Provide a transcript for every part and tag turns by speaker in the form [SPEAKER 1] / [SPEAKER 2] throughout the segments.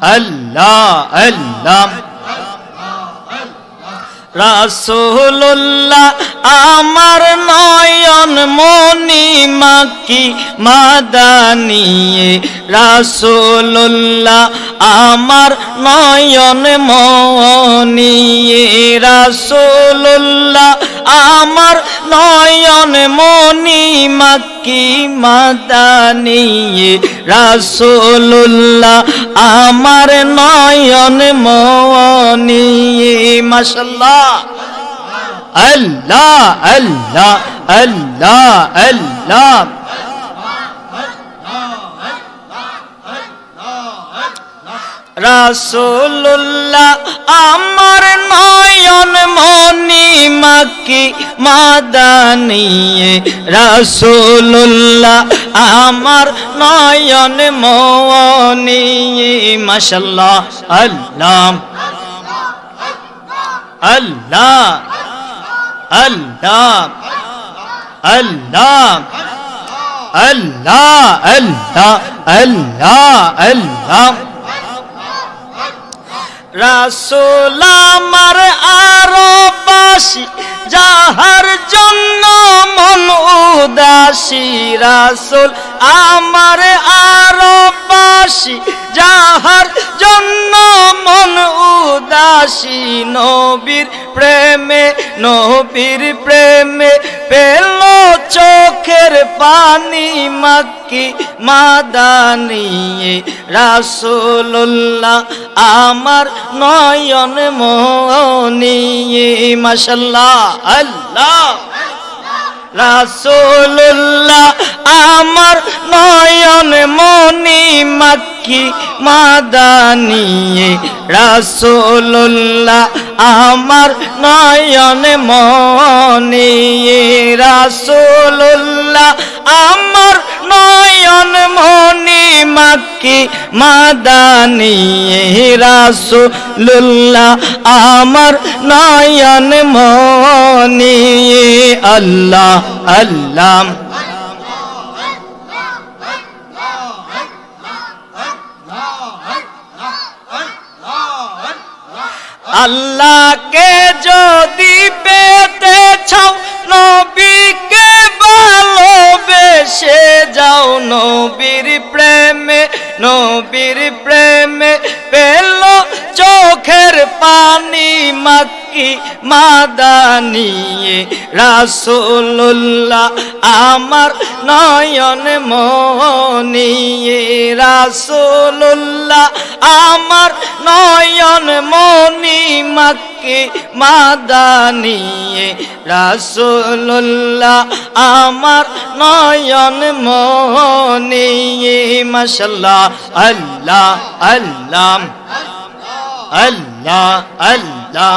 [SPEAKER 1] আল্লাহ আল্লাহ। রাসূলুল্লাহ, আমার নয়ন মনি মাকি মাদানিয়ে। রাসূলুল্লাহ, আমার নয়ন মনিয়ে রাসূলুল্লাহ, আমার নয়ন মনি মাকি কি মাদানি রাসুল্লাহ আমার নয়ন মনি? মাসাল্লাহ আল্লাহ আল্লাহ আল্লাহ আল্লাহ। রাসূলুল্লাহ, আমার নয়ন মনি মাকি মাদানিয়ে রাসূলুল্লাহ, আমার নয়ন মনি মাশাল্লাহ আল্লাহ আল্লাহ। আল্লাহ। আল্লাহ। আল্লাহ। আল্লাহ। আল্লাহ। আল্লাহ। রাসূল আমার আরও বাসি যাহার জন্য মন উদাসী। রাসূল আমার আরও বাসি যাহার জন্য মন উদাসী। নবীর প্রেমে নবীর প্রেমে পেল চোখের পানি মাকি মাদানিয়ে রাসুল্লাহ আমার নয়ন মনিয়ে মশাল্লাহ আল্লাহ। রাসূলুল্লাহ আমার নয়ন মনি মাক্কি মাদানিয়ে রাসুল্লাহ আমার নয়ন মনি রাসূলুল্লাহ আমার নয়ন মনি মাক্কি মাদানিয়ে রাসূলুল্লাহ, আমার নয়ন মনি আল্লাহ আল্লাহ। আল্লাহকে যদি পেতে চাও নবীকে ভালোবেসে যাও নবীর প্রেমে নবীর প্রেমে মাদানিয়ে রাসূলুল্লাহ আমার নয়ন মনিয়ে রাসূলুল্লাহ আমার নয়ন মনি মাক্কি মাদানিয়ে রাসূলুল্লাহ আমার নয়ন মনিয়ে মাশাল্লাহ আল্লাহ আল্লাহ আল্লাহ আল্লাহ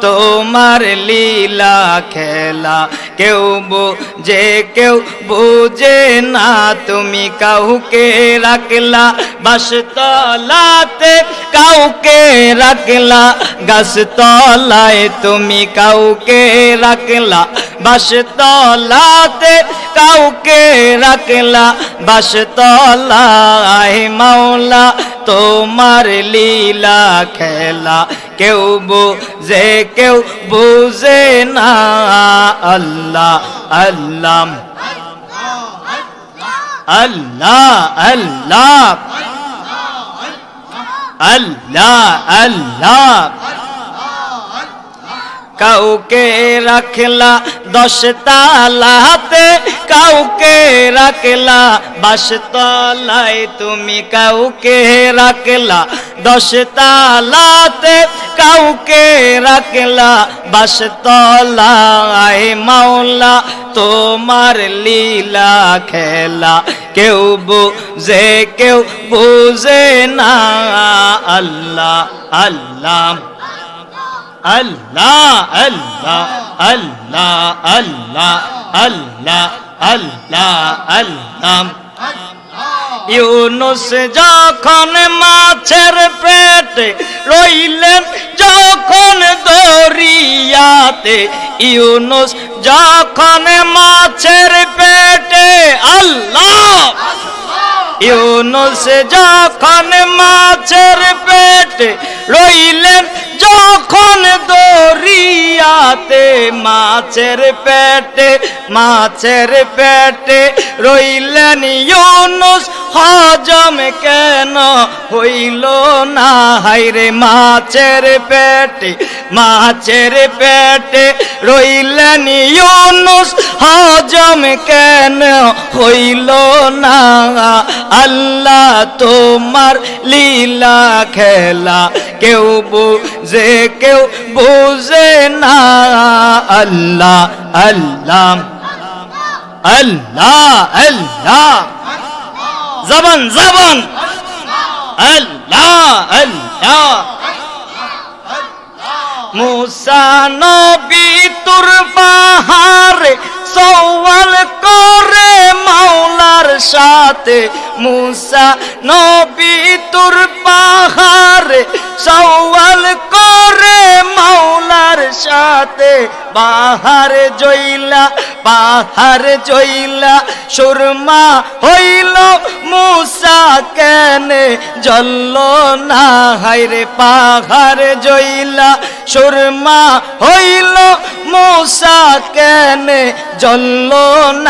[SPEAKER 1] তোমার লীলা খেলা। কেউ বুঝে কেউ বুঝে না তুমি কাউকে রাখলা। বাসতলাতে কাউকে রাখলা। গাছতলায় তুমি কাউকে রাখলা। বাসতলাতে কাউকে রাখলা। বাসতলায় মাওলা তোমার লীলা খেলা। কেউ বুঝে কেউ বুঝে না, আল্লাহ আল্লাহ। আল্লাহ আল্লাহ। আল্লাহ আল্লাহ। কাউকে রাখলা দশ তালাতে কাউকে রাখলা বাস তলায় তুমি কাউকে রাখলা দশ তালাতে কাউকে রাখলা বাস তলায় মাওলা, তোমার লীলা খেলা। কেউ বুঝে কেউ বুঝে না, আল্লাহ আল্লাহ আল্লাহ আল্লাহ আল্লাহ আল্লাহ আল্লাহ আল্লাহ আল্লাহ। ইউনুস যখন মাছের পেটে রইলেন, যখন দরিয়াতে, ইউনুস যখন মাছের পেটে, আল্লাহ! ইউনুস যখন মাছের পেটে রইলেন, যখন দরিয়াতে, মাছের পেটে মাছের পেটে রইলেন ইউনুস হজম কেন হইল না? হাইরে মাছের পেটে মাছের পেটে রইলেন ইউনুস। হজম কেন হইল না? আল্লাহ তোমার লীলা খেলা কেউ বুঝে কেউ বুঝে না। আল্লাহ আল্লাহ আল্লাহ আল্লাহ। জবান জবান। আল্লাহ আল্লাহ। মুসা নবী তুর পাহাড়ে সওয়াল করে মাওলার সাথে মুসা নবী তুর পাহাড়ে, সওয়াল করে মাওলার সাথে বাহার জইলা বাহার জইলা, সুরমা হইল মুসা কেনে, জল্ল না হাইরে পাহাড় জইলা, সুরমা হইল মুসা কেনে, জল্ল না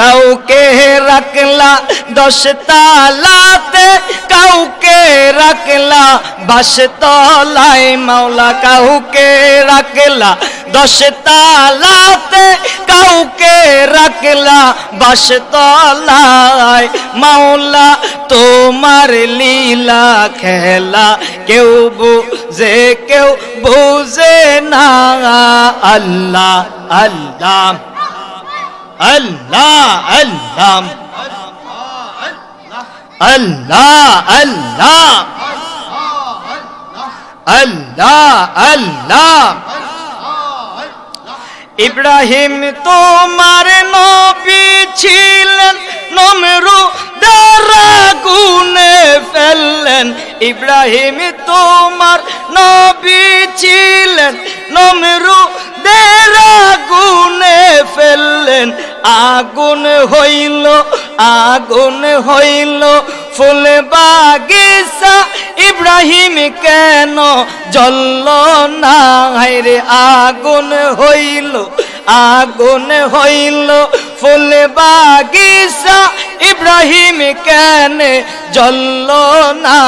[SPEAKER 1] কাউকে রাখলা দশ তালাতে কাউকে রাখলা বাস তলায় মাওলা, কাউকে রাখলা দশ তালাতে কাউকে রাখলা বাস তলায় মাওলা, তোমার লীলা খেলা কেউ বুঝে কেউ বুঝে না, আল্লাহ আল্লাহ। আল্লাহ আল্লাহ। আল্লাহ আল্লাহ। আল্লাহ আল্লাহ। ইব্রাহিম তোমার নবী ছিলেন নমরু ইব্রাহিম তোমার নবী ছিলেন নমরু দেরা ফেললেন। আগুন হইল আগুন হইল। ফুল বাগিচা ইব্রাহিম কেন জল্ল না আগুন হইল আগুন হইল। ফুল বাগিচা, ইব্রাহিম কেন জল্ল না?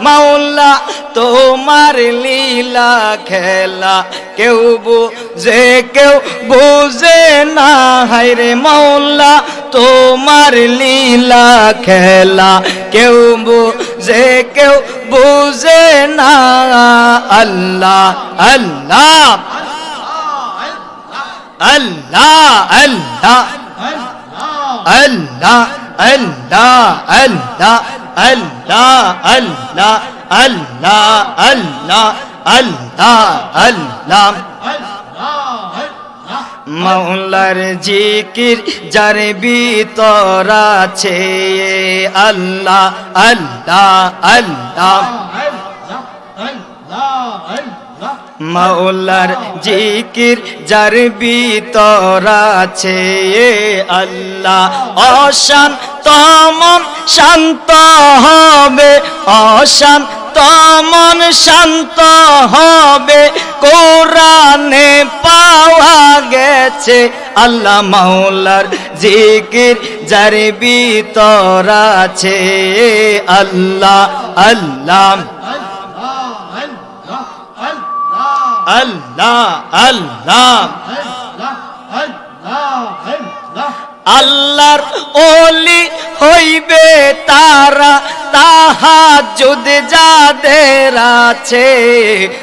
[SPEAKER 1] মাওলা, তোমার লীলা খেলা কেউ বুঝে কেউ বুঝে না। হায়রে মাওলা, তোমার লীলা খেলা কেউ বুঝে কেউ বুঝে না। আল্লাহ আল্লাহ। আল্লাহ আল্লাহ। আল্লাহ আল্লাহ আল্লাহ আল্লাহ আল্লাহ আল্লাহ আল্লাহ আল্লাহ আল্লাহ। মৌলার জিকির যার ভিতর আছে আল্লাহ আল্লাহ আল্লাহ। মৌলার জিকির যার ভিতর আছে আল্লাহ অশান তমন শান্ত হবে অশান তমন শান্ত হবে। কোরআনে পাওয়া গেছে আল্লাহ মাওলার জিকির যার ভিতর আছে আল্লাহ আল্লাহ আল্লাহ আল্লাহ। আল্লাহর ওলি হইবে তারা তাহা যুদ যাদের আছে।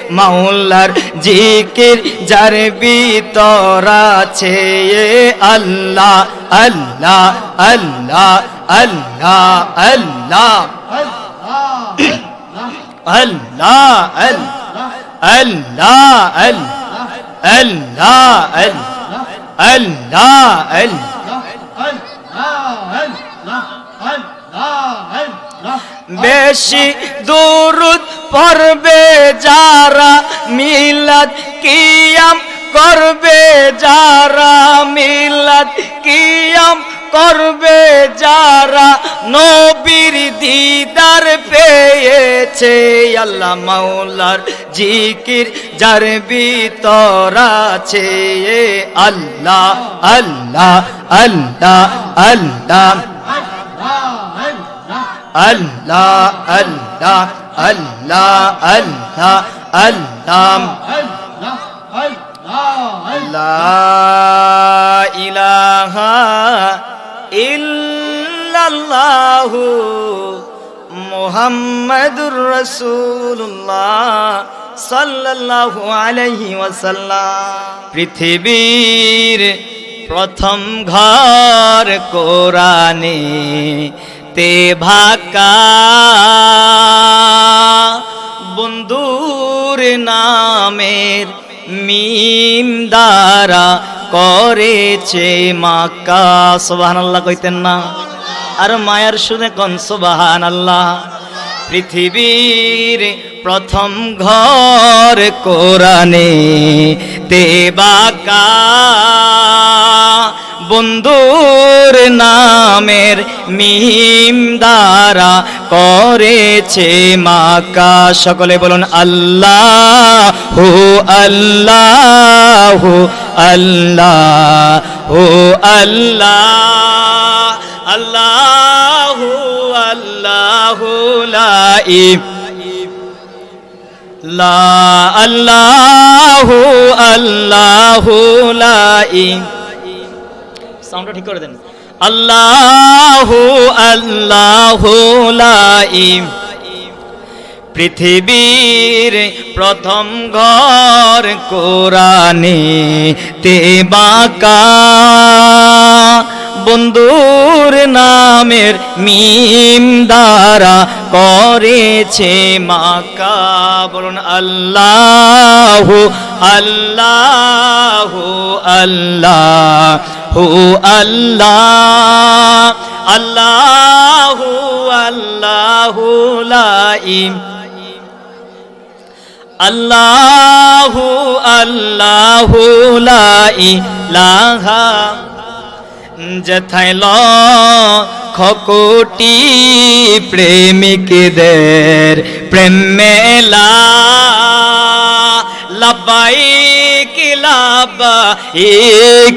[SPEAKER 1] মাওলার জিকির যার ভিতর আছে। আল্লাহ আল্লাহ আল্লাহ আল্লাহ। আল্লাহ আল্লাহ আল্লাহ। আল্লাহ বেশি দুরুদ পড়বে যারা মিলাদ কিয়াম করবে যারা মিলাদ কিয়াম করবে যারা নবীর দিদার পেয়েছে। আল্লাহ মাওলার জিকির যার ভিতর আছে। আল্লাহ আল্লাহ আল্লাহ আল্লাহ। আল্লাহ আল্লাহ আল্লাহ আল্লাহ আল্লাহ। লা ইলাহা ইল্লাল্লাহু মুহাম্মাদুর রাসূলুল্লাহ সাল্লাল্লাহু আলহি ওয়াসাল্লাম। পৃথিবীর প্রথম ঘর কোরআনে তে ভাকা বন্ধুর নামের মিম দ্বারা করেছে মাকা সোবাহান আল্লাহ কইতেন না। আর মায়ার শুনে কন সোবাহান আল্লাহ পৃথিবীর প্রথম ঘর কোরআনে দেবাকা বন্ধুর নামের মিম দ্বারা করেছে মাকা। সকলে বলুন, আল্লাহ হু আল্লাহ হু আল্লাহ হু আল্লাহ। আল্লাহ আল্লাহ আল্লাহু আল্লাহু সাউন্ডটা ঠিক করে দেন। আল্লাহু আল্লাহু লা পৃথিবীর প্রথম ঘর কোরআনে তে বাকা। বন্ধুর নামের মিম দ্বারা করেছে মাকা। বলুন, আল্লাহ আল্লাহ আল্লাহ হু আল্লাহ আল্লাহ আল্লাহ লাইম আল্লাহু আল্লাহু লা ইলাহা। যথাইল খকুটি প্রেমিকদের প্রেম মেলা লাবাই কি লাবা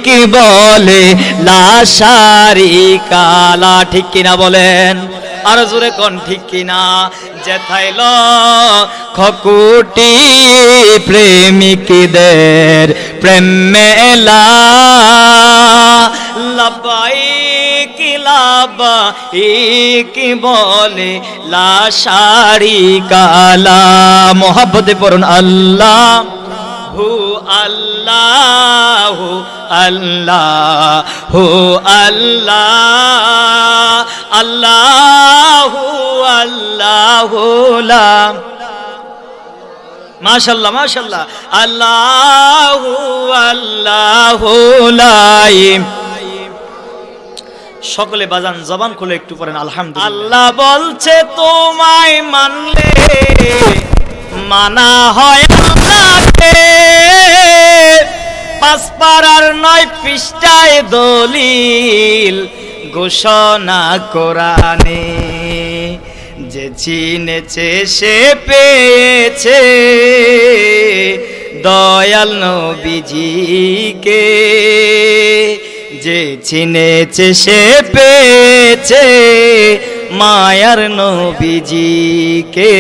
[SPEAKER 1] কি বলে লাশারি কালা ঠিক কিনা বলেন? আর জোরে কোন ঠিক কিনা? যেথাইল খকুটি প্রেমিকদের প্রেম মেলা লাবাই কি লাবা কি বলে লাশারি কালা। মোহাব্বতে পড়ুন, আল্লাহ। হু আল্লাহ আল্লাহ, হু আল্লাহ। আল্লাহ আল্লাহ মাশাল্লাহ মাশাল্লাহ আল্লাহ আল্লাহ সকলে বাজান জবান খুলে একটু পড়েন, আলহামদুলিল্লাহ। আল্লাহ বলছে, তোমায় মানলে মানা হয় আল্লাহকে পাঁচ পাড়ার নয় পৃষ্ঠায় দলিল ঘোষণা কোরআনে। চিনেছে সে পেয়েছে। দয়াল নবীজিকে যে চিনেছে সে পেয়েছে। মায়ার নবীজিকে